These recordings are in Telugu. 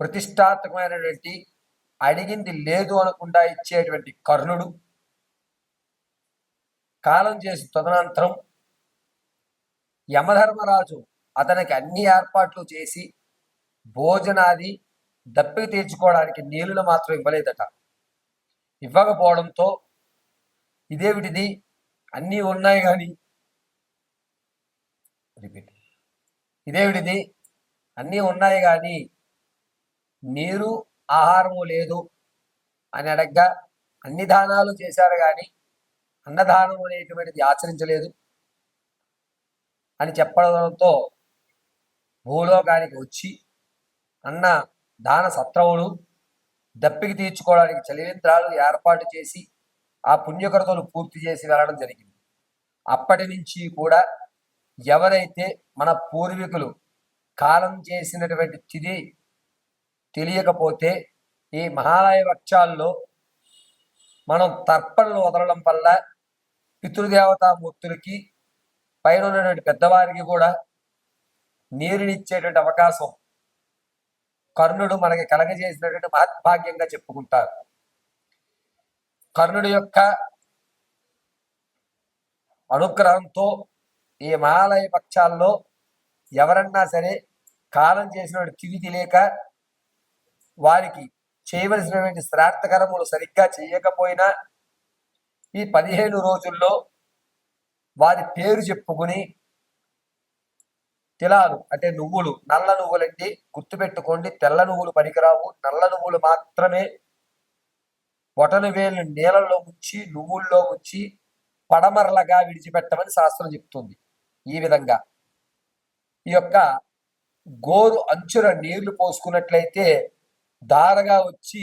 ప్రతిష్టాత్మకమైనటువంటి అడిగింది లేదు అనకుండా ఇచ్చేటువంటి కర్ణుడు. కాలం చేసి తదనంతరం యమధర్మరాజు అతనికి అన్ని ఏర్పాట్లు చేసి భోజనాది దప్పికి తీర్చుకోవడానికి నీళ్ళు మాత్రం ఇవ్వలేదట. ఇవ్వకపోవడంతో ఇదేమిటిది అన్నీ ఉన్నాయి కానీ రిపీట్. ఇదేమిటిది అన్నీ ఉన్నాయి కానీ నీరు ఆహారము లేదు అని అడగ్గా అన్ని దానాలు చేశారు కానీ అన్నదానం అనేటువంటిది ఆచరించలేదు అని చెప్పడంతో భూలోకానికి వచ్చి అన్న దాన సత్రవులు దప్పికి తీర్చుకోవడానికి చలివేంద్రాలు ఏర్పాటు చేసి ఆ పుణ్యకృతలు పూర్తి చేసి వెళ్ళడం జరిగింది. అప్పటి నుంచి కూడా ఎవరైతే మన పూర్వీకులు కాలం చేసినటువంటి తిథి తెలియకపోతే ఈ మహాలయ వృక్షాల్లో మనం తర్పణలు వదలడం వల్ల పితృదేవతామూర్తులకి పైన ఉన్నటువంటి పెద్దవారికి కూడా నీరునిచ్చేటువంటి అవకాశం. కర్ణుడు మనకి కలగజేసినటువంటి మహద్భాగ్యంగా చెప్పుకుంటారు. కర్ణుడి యొక్క అనుగ్రహంతో ఈ మహాలయ పక్షాల్లో ఎవరన్నా సరే కాలం చేసినటువంటి తిరిగి తెలియక వారికి చేయవలసినటువంటి శ్రార్థకరములు సరిగ్గా చేయకపోయినా ఈ పదిహేను రోజుల్లో వారి పేరు చెప్పుకుని తిలాలు అంటే నువ్వులు నల్ల నువ్వులండి గుర్తుపెట్టుకోండి తెల్ల నువ్వులు పనికిరావు. నల్ల నువ్వులు మాత్రమే బొటన వేలు నీళ్ళలో ఉంచి నువ్వుల్లో ఉంచి పడమరలగా విడిచిపెట్టమని శాస్త్రం చెప్తుంది. ఈ విధంగా ఈ యొక్క గోరు అంచున నీళ్ళు పోసుకున్నట్లయితే దారగా వచ్చి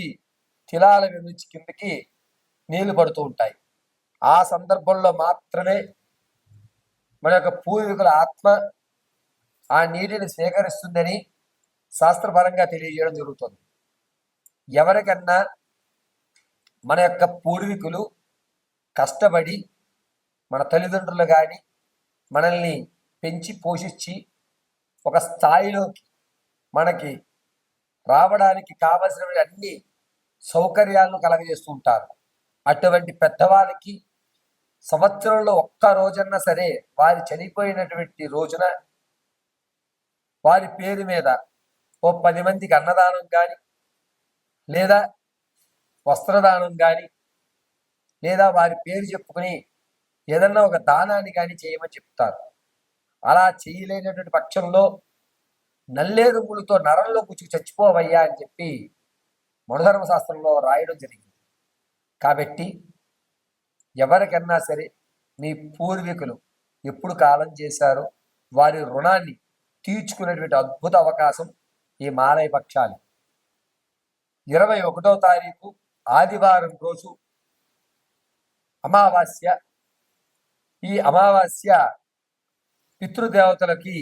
తిలాల నుంచి కిందకి నీళ్ళు పడుతూ ఉంటాయి. ఆ సందర్భంలో మాత్రమే మన యొక్క పూర్వీకుల ఆత్మ ఆ నీటిని స్వీకరిస్తుందని శాస్త్రపరంగా తెలియజేయడం జరుగుతుంది. ఎవరికన్నా మన యొక్క పూర్వీకులు కష్టపడి మన తల్లిదండ్రులు కానీ మనల్ని పెంచి పోషించి ఒక స్థాయిలోకి మనకి రావడానికి కావలసిన అన్ని సౌకర్యాలను కలగజేస్తూ ఉంటారు. అటువంటి పెద్దవాళ్ళకి సంవత్సరంలో ఒక్క రోజన్నా సరే వారి చనిపోయినటువంటి రోజున వారి పేరు మీద ఓ పది మందికి అన్నదానం కానీ లేదా వస్త్రదానం కానీ లేదా వారి పేరు చెప్పుకుని ఏదన్నా ఒక దానాన్ని కానీ చేయమని చెప్తారు. అలా చేయలేనటువంటి పక్షంలో నల్లేరుములతో నరంలో కూర్చుకు చచ్చిపోవయ్యా అని చెప్పి మనుధర్మ శాస్త్రంలో రాయడం జరిగింది. కాబట్టి ఎవరికన్నా సరే మీ పూర్వీకులు ఎప్పుడు కాలం చేశారో వారి రుణాన్ని తీర్చుకునేటువంటి అద్భుత అవకాశం ఈ మాలయ పక్షాలు. ఇరవై ఒకటో తారీఖు ఆదివారం రోజు అమావాస్య. ఈ అమావాస్య పితృదేవతలకి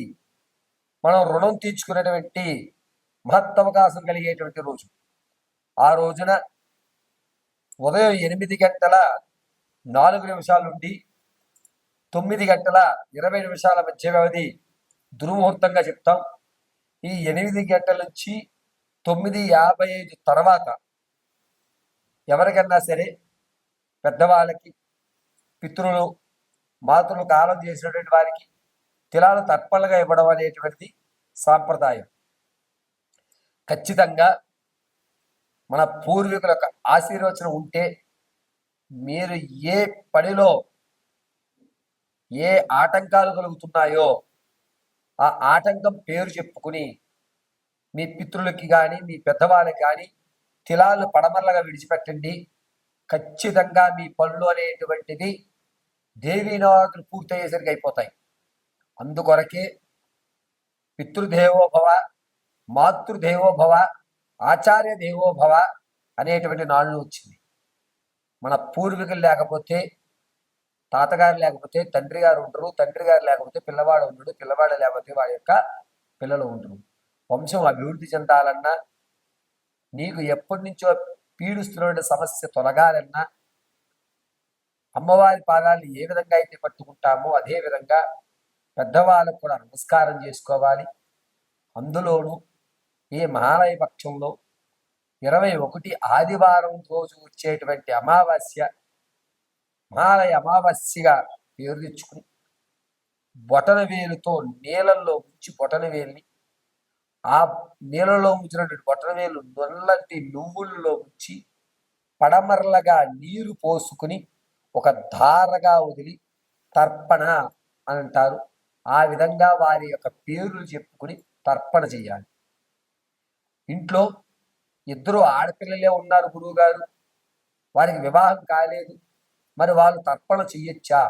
మనం రుణం తీర్చుకునేటువంటి మహత్తవకాశం కలిగేటువంటి రోజు. ఆ రోజున ఉదయం ఎనిమిది గంటల నాలుగు నిమిషాల నుండి తొమ్మిది గంటల ఇరవై నిమిషాల మధ్య వ్యవధి దుర్ముహూర్తంగా చెప్తాం. ఈ ఎనిమిది గంటల నుంచి తొమ్మిది యాభై ఐదు తర్వాత ఎవరికన్నా సరే పెద్దవాళ్ళకి పితృలు మాతృలు కాలం చేసినటువంటి వారికి తిలాలు తర్పణలుగా ఇవ్వడం అనేటువంటిది సాంప్రదాయం. ఖచ్చితంగా మన పూర్వీకుల యొక్క ఆశీర్వచనం ఉంటే మీరు ఏ పనిలో ఏ ఆటంకాలు కలుగుతున్నాయో ఆ ఆటంకం పేరు చెప్పుకుని మీ పితృలకి కానీ మీ పెద్దవాళ్ళకి కానీ తిలాలు పడమరలుగా విడిచిపెట్టండి. ఖచ్చితంగా మీ పనులు అనేటువంటిది దేవీ నవరాత్రులు పూర్తయ్యేసరికి అయిపోతాయి. అందుకొరకే పితృదేవోభవ మాతృదేవోభవ ఆచార్య దేవోభవ అనేటువంటి నాళ్ళు వచ్చింది. మన పూర్వీకులు లేకపోతే తాతగారు లేకపోతే తండ్రి గారు ఉండరు తండ్రి గారు లేకపోతే పిల్లవాడు ఉండడు పిల్లవాడు లేకపోతే వాడి యొక్క పిల్లలు ఉండరు. వంశం అభివృద్ధి చెందాలన్నా నీకు ఎప్పటి నుంచో పీడిస్తున్న సమస్య తొలగాలన్నా అమ్మవారి పాదాలు ఏ విధంగా అయితే పట్టుకుంటామో అదే విధంగా పెద్దవాళ్ళకు కూడా నమస్కారం చేసుకోవాలి. అందులోనూ ఈ మహాలయ పక్షంలో ఇరవై ఒకటి ఆదివారం రోజు వచ్చేటువంటి అమావాస్య మహాలయ అమావాస్యగా పేరు తెచ్చుకుని బొటన వేలుతో నీళ్ళల్లో ఉంచి బొటన వేలిని ఆ నీళ్ళలో ఉంచినటువంటి బొటన వేలు నల్లటి నువ్వుల్లో ఉంచి పడమరలగా నీరు పోసుకుని ఒక ధారగా వదిలి తర్పణ అని అంటారు. ఆ విధంగా వారి యొక్క పేర్లు చెప్పుకుని తర్పణ చేయాలి. ఇంట్లో ఇద్దరు ఆడపిల్లలే ఉన్నారు గురువుగారు. వారికి వివాహం కాలేదు. మరి వాళ్ళు తర్పణ చెయ్యొచ్చా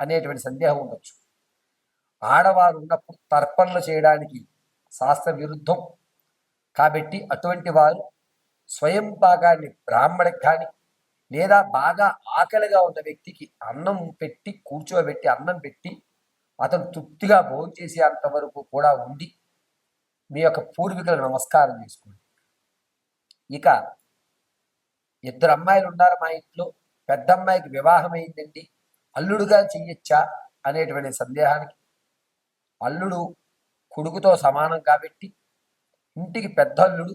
అనేటువంటి సందేహం ఉండొచ్చు. ఆడవారు ఉన్నప్పుడు తర్పణలు చేయడానికి శాస్త్ర విరుద్ధం. కాబట్టి అటువంటి వారు స్వయం భాగాన్ని బ్రాహ్మడికి కానీ లేదా బాగా ఆకలిగా ఉన్న వ్యక్తికి అన్నం పెట్టి కూర్చోబెట్టి అన్నం పెట్టి అతను తృప్తిగా భోజనం చేసే అంతవరకు కూడా ఉండి మీ యొక్క పూర్వీకులకు నమస్కారం చేసుకోండి. ఇక ఇద్దరు అమ్మాయిలు ఉన్నారు మా ఇంట్లో. పెద్ద అమ్మాయికి వివాహం అయిందండి. అల్లుడుగా చెయ్యొచ్చా అనేటువంటి సందేహానికి అల్లుడు కొడుకుతో సమానం కాబట్టి ఇంటికి పెద్ద అల్లుడు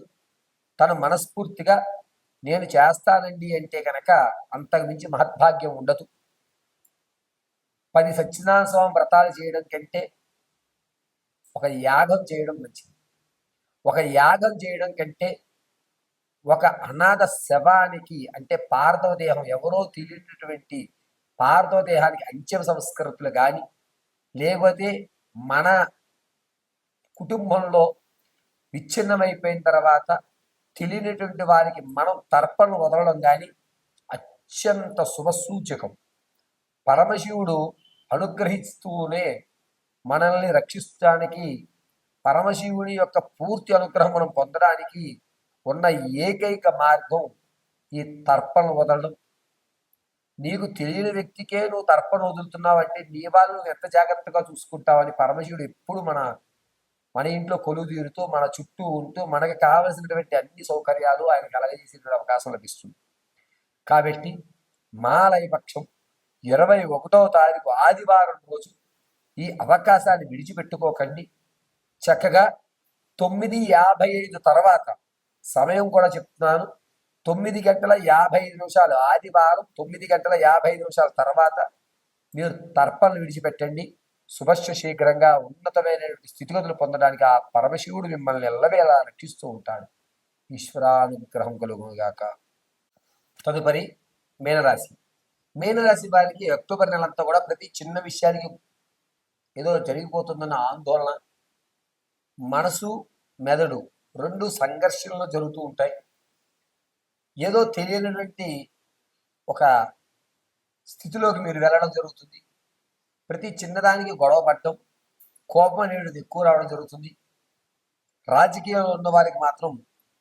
తను మనస్ఫూర్తిగా నేను చేస్తానండి అంటే కనుక అంతకు మించి మహద్భాగ్యం ఉండదు. పది సత్యనారాయణ స్వామి వ్రతాలు చేయడం కంటే ఒక యాగం చేయడం మంచిది. ఒక యాగం చేయడం కంటే ఒక అనాథ శవానికి అంటే పార్థవ దేహం ఎవరో తెలియనటువంటి పార్థవ దేహానికి అంచెం సంస్కృతులు కానీ లేకపోతే మన కుటుంబంలో విచ్ఛిన్నమైపోయిన తర్వాత తెలియనటువంటి వారికి మనం తర్పణ వదలడం కానీ అత్యంత శుభసూచకం. పరమశివుడు అనుగ్రహిస్తూనే మనల్ని రక్షించడానికి పరమశివుని యొక్క పూర్తి అనుగ్రహం మనం పొందడానికి ఉన్న ఏకైక మార్గం ఈ తర్పణ వదలడం. నీకు తెలియని వ్యక్తికే నువ్వు తర్పణ వదులుతున్నావు అంటే నీ వాళ్ళు నువ్వు ఎంత జాగ్రత్తగా చూసుకుంటావని పరమశివుడు ఎప్పుడు మన మన ఇంట్లో కొలువు తీరుతూ మన చుట్టూ ఉంటూ మనకు కావలసినటువంటి అన్ని సౌకర్యాలు ఆయన కలగజేసిన అవకాశం లభిస్తుంది. కాబట్టి మాలయ పక్షం ఇరవై ఒకటవ తారీఖు ఆదివారం రోజు ఈ అవకాశాన్ని విడిచిపెట్టుకోకండి. చక్కగా తొమ్మిది యాభై ఐదు తర్వాత సమయం కూడా చెప్తున్నాను. తొమ్మిది గంటల యాభై ఐదు నిమిషాలు ఆదివారం తొమ్మిది గంటల యాభై ఐదు నిమిషాల తర్వాత మీరు తర్పణలు విడిచిపెట్టండి. శుభస్య శీఘ్రంగా ఉన్నతమైనటువంటి స్థితిగతులు పొందడానికి ఆ పరమశివుడు మిమ్మల్ని ఎల్లవేలా రక్షిస్తూ ఉంటాడు. ఈశ్వరానుగ్రహం కలుగుగాక తదుపరి మీనరాశి. మీనరాశి వారికి అక్టోబర్ నెలంతా కూడా ప్రతి చిన్న విషయానికి ఏదో జరిగిపోతుందన్న ఆందోళన మనసు మెదడు రెండు సంఘర్షణలు జరుగుతూ ఉంటాయి. ఏదో తెలియనటువంటి ఒక స్థితిలోకి మీరు వెళ్ళడం జరుగుతుంది. ప్రతి చిన్నదానికి గొడవ పడటం కోపం అనేది ఎక్కువ రావడం జరుగుతుంది. రాజకీయంలో ఉన్న వారికి మాత్రం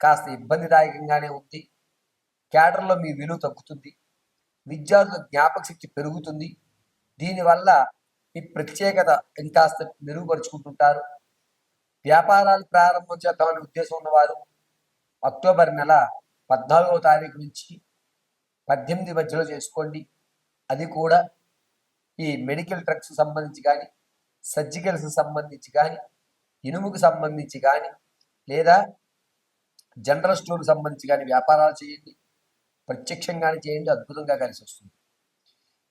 కాస్త ఇబ్బందిదాయకంగానే ఉంది. క్యాడర్లో మీ విలువ తగ్గుతుంది. విద్యార్థుల జ్ఞాపక శక్తి పెరుగుతుంది. దీనివల్ల మీ ప్రత్యేకత ఇంకాస్త మెరుగుపరుచుకుంటుంటారు. వ్యాపారాలు ప్రారంభం చేద్దామనే ఉద్దేశం ఉన్నవారు అక్టోబర్ నెల పద్నాలుగవ తారీఖు నుంచి పద్దెనిమిది మధ్యలో చేసుకోండి. అది కూడా ఈ మెడికల్ డ్రగ్స్ సంబంధించి కానీ సర్జికల్స్ సంబంధించి కానీ ఇనుముకు సంబంధించి కానీ లేదా జనరల్ స్టోర్ సంబంధించి కానీ వ్యాపారాలు చేయండి. ప్రత్యక్షంగానే చేయండి అద్భుతంగా కలిసి వస్తుంది.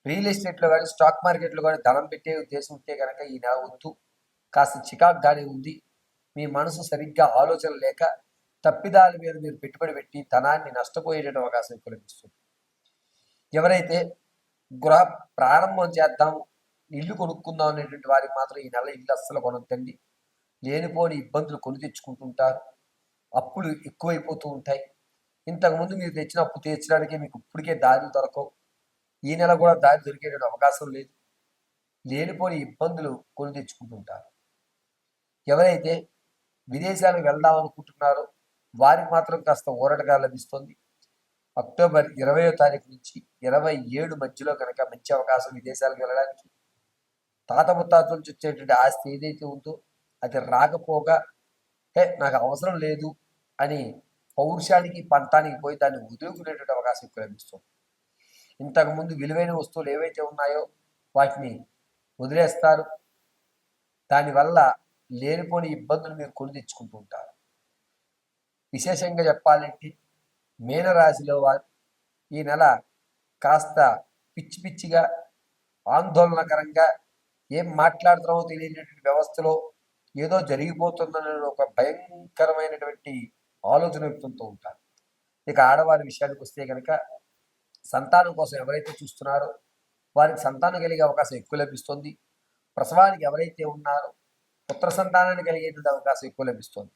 రియల్ ఎస్టేట్లో కానీ స్టాక్ మార్కెట్లో కానీ ధనం పెట్టే ఉద్దేశం ఉంటే కనుక ఈ నెల వద్దు కాస్త చికాక్గానే ఉంది. మీ మనసు సరిగ్గా ఆలోచన లేక తప్పిదాల మీద మీరు పెట్టుబడి పెట్టి ధనాన్ని నష్టపోయేట అవకాశం ఎక్కువ లభిస్తుంది. ఎవరైతే గృహ ప్రారంభం చేద్దాం ఇల్లు కొనుక్కుందాం అనేటువంటి వారికి మాత్రం ఈ నెల ఇల్లు అస్సలు కొనొద్దండి. లేనిపోని ఇబ్బందులు కొని తెచ్చుకుంటుంటారు అప్పులు ఎక్కువైపోతూ ఉంటాయి. ఇంతకుముందు మీరు తెచ్చిన అప్పు తీర్చడానికి మీకు ఇప్పటికే దారులు దొరకవు. ఈ నెల కూడా దారి దొరికేటువంటి అవకాశం లేదు. లేనిపోని ఇబ్బందులు కొని తెచ్చుకుంటుంటారు. ఎవరైతే విదేశాలకు వెళ్దాం అనుకుంటున్నారో వారికి మాత్రం కాస్త ఊరటగా లభిస్తుంది. అక్టోబర్ ఇరవయో తారీఖు నుంచి ఇరవై ఏడు మధ్యలో కనుక మంచి అవకాశం విదేశాలకు వెళ్ళడానికి తాత ముత్తాతల నుంచి వచ్చేటువంటి ఆస్తి ఏదైతే ఉందో అది రాకపోగా హే నాకు అవసరం లేదు అని పౌరుషానికి పంతానికి పోయి దాన్ని వదులుకునేటువంటి అవకాశం ఇక్కడ లభిస్తుంది. ఇంతకుముందు విలువైన వస్తువులు ఏవైతే ఉన్నాయో వాటిని వదిలేస్తారు. దానివల్ల లేనిపోని ఇబ్బందులు మీరు కొని తెచ్చుకుంటూ ఉంటారు. విశేషంగా చెప్పాలంటే మీనరాశిలో వారు ఈ నెల కాస్త పిచ్చి పిచ్చిగా ఆందోళనకరంగా ఏం మాట్లాడుతున్నామో తెలియనటువంటి వ్యవస్థలో ఏదో జరిగిపోతుందనే ఒక భయంకరమైనటువంటి ఆలోచన వ్యక్తంతో ఉంటారు. ఇక ఆడవారి విషయానికి వస్తే కనుక సంతానం కోసం ఎవరైతే చూస్తున్నారో వారికి సంతానం కలిగే అవకాశం ఎక్కువ లభిస్తుంది. ప్రసవానికి ఎవరైతే ఉన్నారో పుత్ర సంతానాన్ని కలిగేటువంటి అవకాశం ఎక్కువ లభిస్తుంది.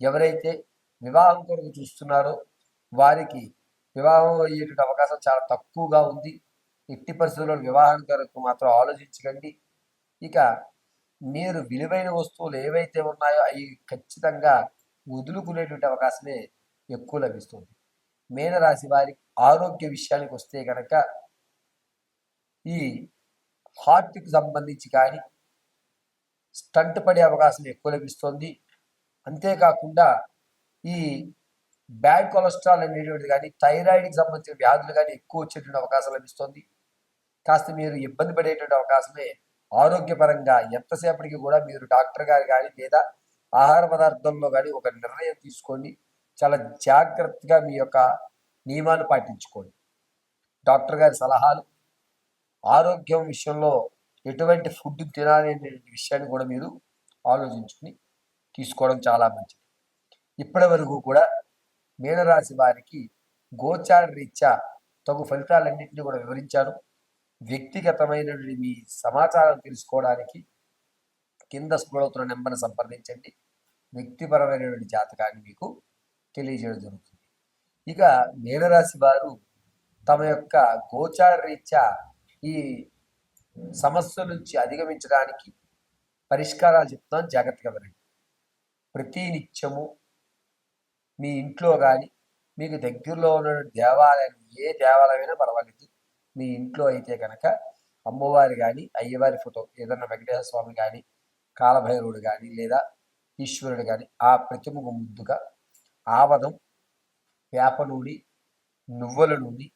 ఎవరైతే వివాహం కొరకు చూస్తున్నారో వారికి వివాహం అయ్యేటువంటి అవకాశం చాలా తక్కువగా ఉంది. ఎట్టి పరిస్థితుల్లో వివాహం కొరకు మాత్రం ఆలోచించకండి. ఇక మీరు విలువైన వస్తువులు ఏవైతే ఉన్నాయో అవి ఖచ్చితంగా వదులుకునేటువంటి అవకాశమే ఎక్కువ లభిస్తుంది. మీనరాశి వారి ఆరోగ్య విషయానికి వస్తే కనుక ఈ హార్ట్కి సంబంధించి కానీ స్టంట్ పడే అవకాశం ఎక్కువ లభిస్తుంది. అంతేకాకుండా ఈ బ్యాడ్ కొలెస్ట్రాల్ అనేటువంటిది కానీ థైరాయిడ్కి సంబంధించిన వ్యాధులు కానీ ఎక్కువ వచ్చేటువంటి అవకాశం లభిస్తుంది. కాస్త మీరు ఇబ్బంది పడేటువంటి అవకాశమే ఆరోగ్యపరంగా ఎంతసేపటికి కూడా మీరు డాక్టర్ గారు కానీ లేదా ఆహార పదార్థంలో కానీ ఒక నిర్ణయం తీసుకొని చాలా జాగ్రత్తగా మీ యొక్క నియమాలు పాటించుకోండి. డాక్టర్ గారి సలహాలు ఆరోగ్యం విషయంలో ఎటువంటి ఫుడ్ తినాలి అనే విషయాన్ని కూడా మీరు ఆలోచించుకుని తీసుకోవడం చాలా మంచిది. ఇప్పటి వరకు కూడా మీనరాశి వారికి గోచార రీత్యా తగు ఫలితాలన్నింటినీ కూడా వివరించాను వ్యక్తిగతమైన మీ సమాచారం తెలుసుకోవడానికి కింద స్క్రోల్ అవుతున్న నెంబర్ని సంప్రదించండి. వ్యక్తిపరమైనటువంటి జాతకాన్ని మీకు తెలియజేయడం జరుగుతుంది. ఇక మీనరాశి వారు తమ యొక్క గోచార రీత్యా ఈ సమస్య నుంచి అధిగమించడానికి పరిష్కారాలు చెప్తాను జాగ్రత్తగా వినండి. ప్రతి నిత్యము మీ ఇంట్లో కానీ మీకు దగ్గరలో ఉన్న దేవాలయం ఏ దేవాలయమైనా పర్వాలేదు. మీ ఇంట్లో అయితే కనుక అమ్మవారి కానీ అయ్యవారి ఫోటో ఏదన్నా వెంకటేశ్వర స్వామి కానీ కాలభైరవుడు కానీ లేదా ఈశ్వరుడు కానీ ఆ ప్రతిమకు ముద్దుగా ఆవదం వేప నూనె నువ్వుల నూనె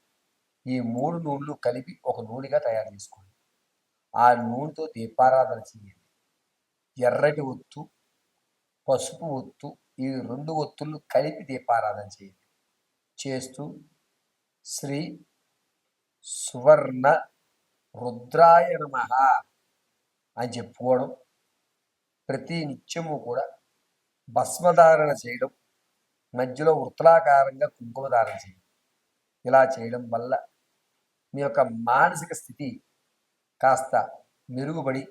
ఈ మూడు నూనెలు కలిపి ఒక నూనెగా తయారు చేసుకోండి. ఆ నూనెతో దీపారాధన చేయండి. ఎర్రటి ఒత్తు పసుపు ఒత్తు ఈ రెండు ఒత్తులు కలిపి దీపారాధన చేయండి. చేస్తూ శ్రీ సువర్ణ రుద్రాయ నమ అని చెప్పుకోవడం ప్రతి నిత్యము కూడా భస్మధారణ చేయడం మధ్యలో వృత్తలాకారంగా కుంకుమ ధారణ చేయడం. ఇలా చేయడం వల్ల మీ యొక్క మానసిక స్థితి కాస్త మెరుగుపడి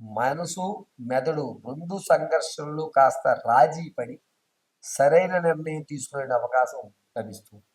మనసు మెదడు రెండు సంఘర్షణలు కాస్త రాజీ పడి సరైన నిర్ణయం తీసుకునే అవకాశం లభిస్తుంది.